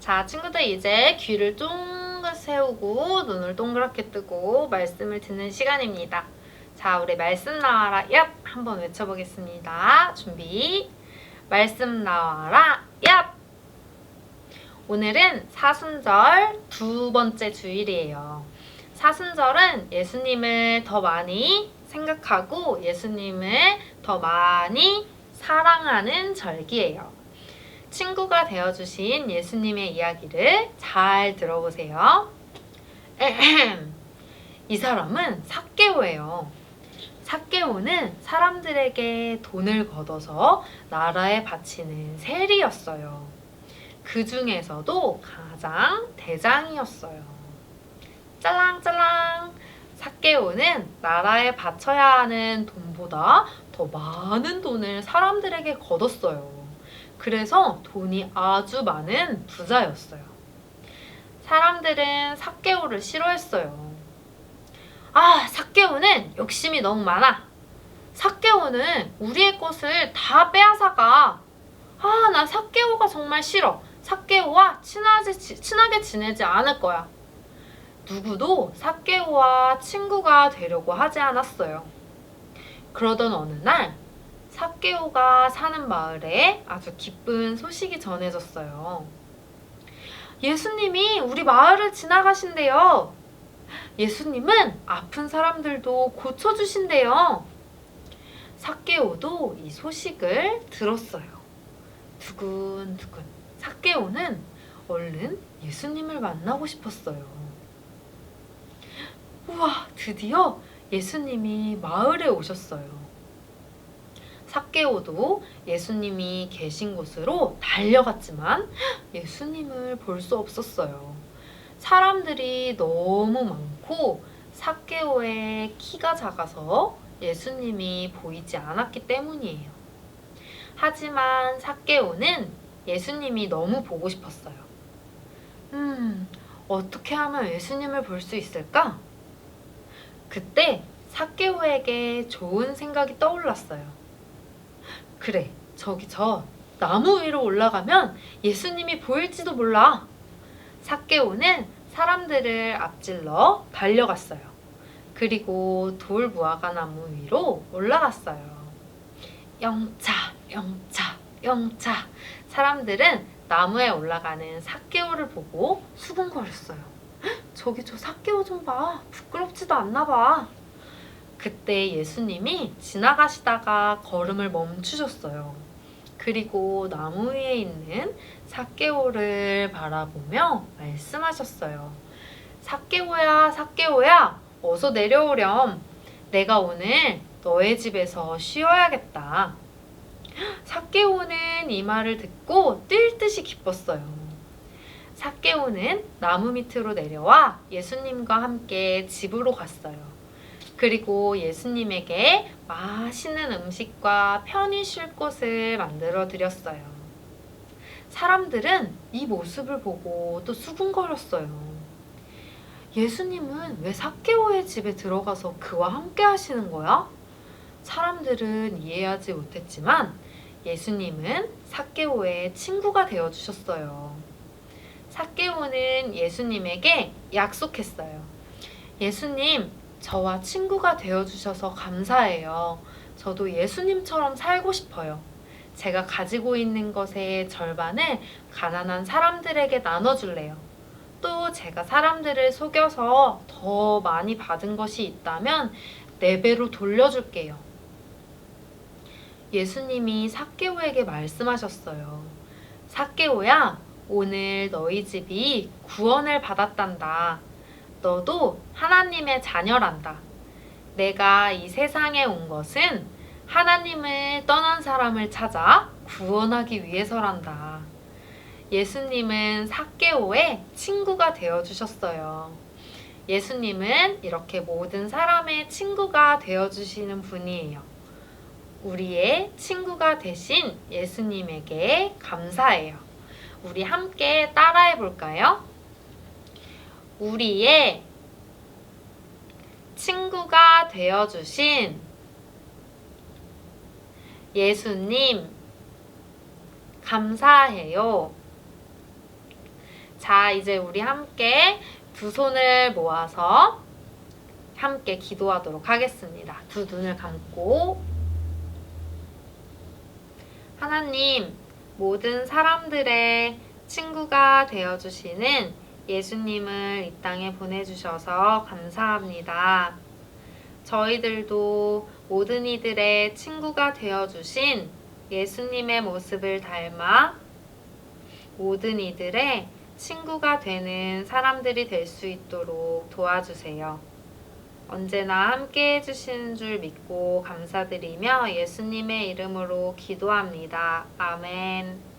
자, 친구들 이제 귀를 쫑긋 세우고 눈을 동그랗게 뜨고 말씀을 듣는 시간입니다. 자, 우리 말씀 나와라 얍 한번 외쳐보겠습니다. 준비. 말씀 나와라 얍. 오늘은 사순절 두 번째 주일이에요. 사순절은 예수님을 더 많이 생각하고 예수님을 더 많이 사랑하는 절기예요. 친구가 되어주신 예수님의 이야기를 잘 들어보세요. 이 사람은 삭개오예요. 삭개오는 사람들에게 돈을 걷어서 나라에 바치는 세리였어요. 그 중에서도 가장 대장이었어요. 짤랑짤랑. 삭개오는 나라에 바쳐야 하는 돈보다 더 많은 돈을 사람들에게 걷었어요. 그래서 돈이 아주 많은 부자였어요. 사람들은 삭개오를 싫어했어요. 아, 삭개오는 욕심이 너무 많아. 삭개오는 우리의 것을 다 빼앗아가. 아, 나 삭개오가 정말 싫어. 삭개오와 친하지, 친하게 지내지 않을 거야. 누구도 삭개오와 친구가 되려고 하지 않았어요. 그러던 어느 날 삭개오가 사는 마을에 아주 기쁜 소식이 전해졌어요. 예수님이 우리 마을을 지나가신대요. 예수님은 아픈 사람들도 고쳐주신대요. 삭개오도 이 소식을 들었어요. 두근두근. 삭개오는 얼른 예수님을 만나고 싶었어요. 우와, 드디어 예수님이 마을에 오셨어요. 삭개오도 예수님이 계신 곳으로 달려갔지만 예수님을 볼 수 없었어요. 사람들이 너무 많고 삭개오의 키가 작아서 예수님이 보이지 않았기 때문이에요. 하지만 삭개오는 예수님이 너무 보고 싶었어요. 음, 어떻게 하면 예수님을 볼 수 있을까? 그때 삭개오에게 좋은 생각이 떠올랐어요. 그래, 저기 저 나무 위로 올라가면 예수님이 보일지도 몰라. 삭개오는 사람들을 앞질러 달려갔어요. 그리고 돌 무화과 나무 위로 올라갔어요. 영차, 영차, 영차. 사람들은 나무에 올라가는 삭개오를 보고 수군거렸어요. 저기 저 삭개오 좀 봐. 부끄럽지도 않나 봐. 그때 예수님이 지나가시다가 걸음을 멈추셨어요. 그리고 나무 위에 있는 삭개오를 바라보며 말씀하셨어요. 삭개오야, 삭개오야, 어서 내려오렴. 내가 오늘 너의 집에서 쉬어야겠다. 삭개오는 이 말을 듣고 뛸 듯이 기뻤어요. 삭개오는 나무 밑으로 내려와 예수님과 함께 집으로 갔어요. 그리고 예수님에게 맛있는 음식과 편히 쉴 곳을 만들어 드렸어요. 사람들은 이 모습을 보고 또 수군거렸어요. 예수님은 왜 삭개오의 집에 들어가서 그와 함께 하시는 거야? 사람들은 이해하지 못했지만 예수님은 삭개오의 친구가 되어 주셨어요. 삭개오는 예수님에게 약속했어요. 예수님, 저와 친구가 되어주셔서 감사해요. 저도 예수님처럼 살고 싶어요. 제가 가지고 있는 것의 절반을 가난한 사람들에게 나눠줄래요. 또 제가 사람들을 속여서 더 많이 받은 것이 있다면 네 배로 돌려줄게요. 예수님이 사케오에게 말씀하셨어요. 사케오야, 오늘 너희 집이 구원을 받았단다. 너도 하나님의 자녀란다. 내가 이 세상에 온 것은 하나님을 떠난 사람을 찾아 구원하기 위해서란다. 예수님은 사개오의 친구가 되어 주셨어요. 예수님은 이렇게 모든 사람의 친구가 되어 주시는 분이에요. 우리의 친구가 되신 예수님에게 감사해요. 우리 함께 따라해 볼까요? 우리의 친구가 되어주신 예수님, 감사해요. 자, 이제 우리 함께 두 손을 모아서 함께 기도하도록 하겠습니다. 두 눈을 감고 하나님, 모든 사람들의 친구가 되어주시는 예수님을 이 땅에 보내주셔서 감사합니다. 저희들도 모든 이들의 친구가 되어주신 예수님의 모습을 닮아 모든 이들의 친구가 되는 사람들이 될 수 있도록 도와주세요. 언제나 함께 해주시는 줄 믿고 감사드리며 예수님의 이름으로 기도합니다. 아멘.